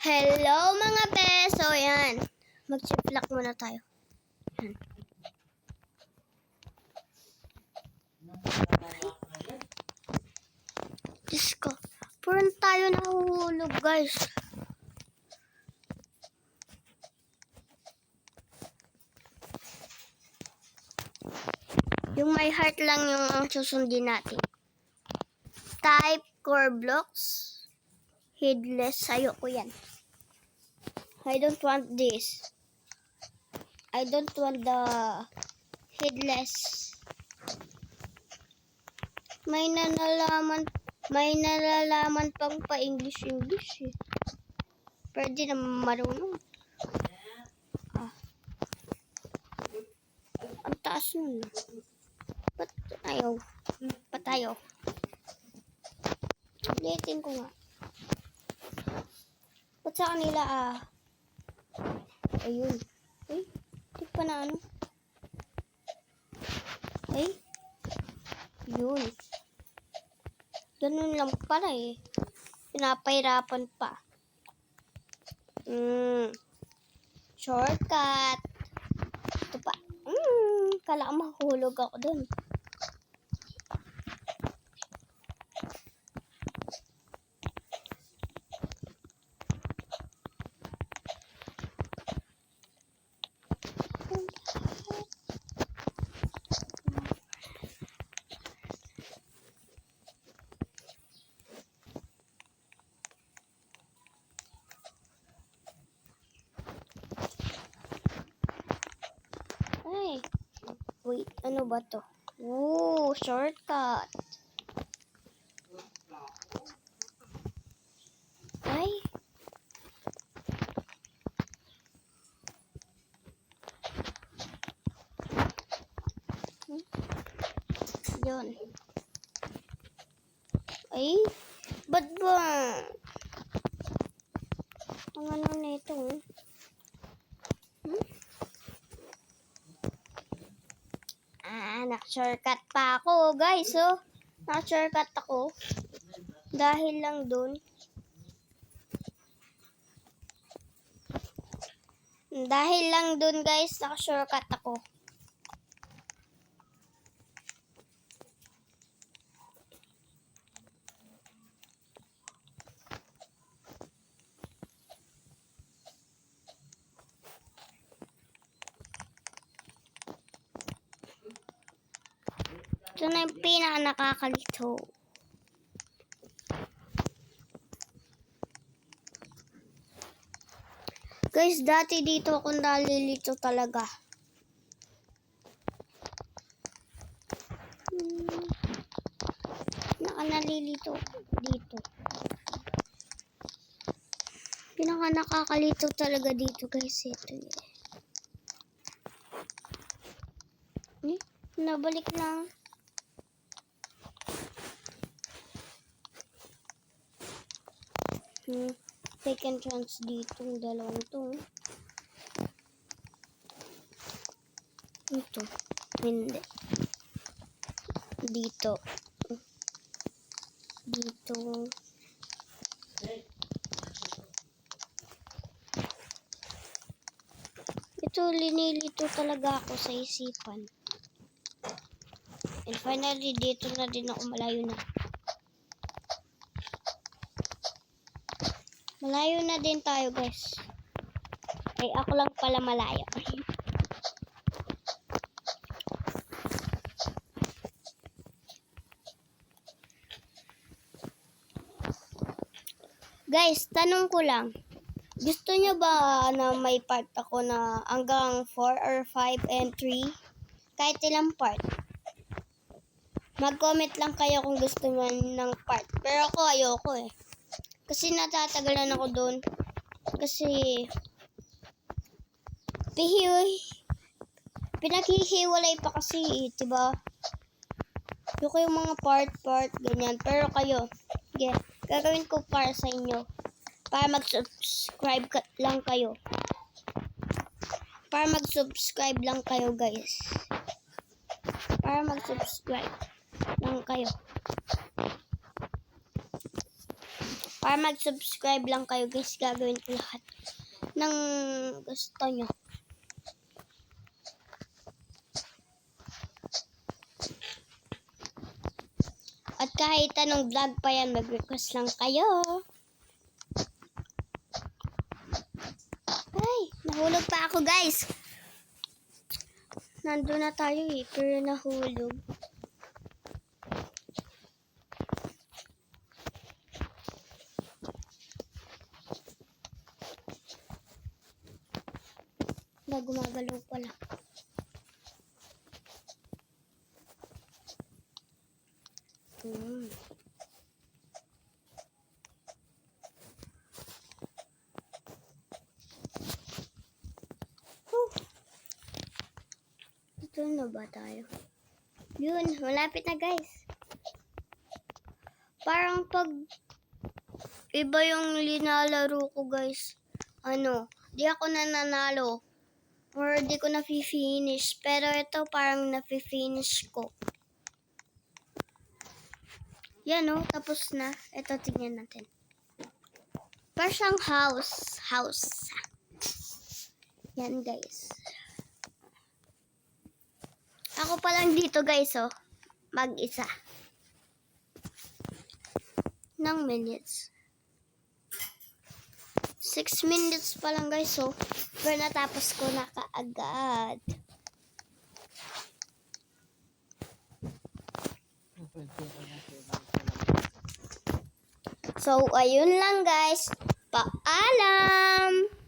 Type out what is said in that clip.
Hello mga beso, yan. Mag-chiplak muna tayo. Yan. Diyos ko, puran tayo nahuhulog guys. Yung my heart lang yung susundin natin. Type core blocks. Headless. Ayoko yan. I don't want this. I don't want the headless. May nalalaman, may nalalaman pang pa English English eh. Pwede na marunong. Ah. Ang taas nun. Ba't ayaw? Ba't ayaw? Ulitin ko nga. Sa kanila ah? Ayun. Ay, di pa na ano. Ay. Yun. Ganun lang pala eh. Pinapahirapan pa. Mm. Shortcut. Ito pa. Mm. Kala mahulog ako dun. Ay. Wait, ano ba to? Ooh, shortcut. Ay. Hmm? Yun. Ay, ba't ba? Ang ano nito? Hmm? Ah, nak-shortcut pa ako, guys, oh. Nak-shortcut ako. Dahil lang dun. Dahil lang dun, guys, nak-shortcut ako. Ito na yung pinaka nakakalito. Guys, dati dito ako nalilito talaga. Hmm. Dito. Pinaka nakakalito talaga dito guys. Ito eh. Eh, nabalik lang. Hmm, second chance dito yung dalawang to. Ito. Hindi. Dito. Dito. Ito, linilito talaga ako sa isipan. And finally, dito na din ako malayo na. Malayo na din tayo, guys. Ay, ako lang pala malayo. Guys, tanong ko lang. Gusto nyo ba na may part ako na hanggang 4 or 5 and 3? Kahit ilang part. Mag-comment lang kayo kung gusto nyo ng part. Pero ako ayoko eh. Kasi natatagalan ako doon. Kasi pihiwi pinaghihiwalay pa kasi, 'di ba? Yung yung mga part-part ganyan. Pero kayo, sige, gagawin ko para sa inyo. Para mag-subscribe ka- lang kayo. Para mag-subscribe lang kayo, guys. Para mag-subscribe lang kayo. Para mag-subscribe lang kayo guys, gagawin ko lahat ng gusto nyo. At kahit anong vlog pa yan, mag-request lang kayo. Ay, nahulog pa ako guys. Nandun na tayo eh, pero nahulog. Gumagalaw pala. Hmm. Whew. Ito na ba tayo? Yun, malapit na guys. Parang pag iba yung linalaro ko guys, ano, di ako nananalo. Or di ko na-finish. Pero ito parang na-finish ko. Yan o, tapos na. Ito, tingnan natin. Siyang house. House. Yan guys. Ako pa lang dito guys oh. Mag-isa. Nang minutes. Six minutes pa lang guys oh. Pero natapos ko na kaagad. So, ayun lang guys. Paalam!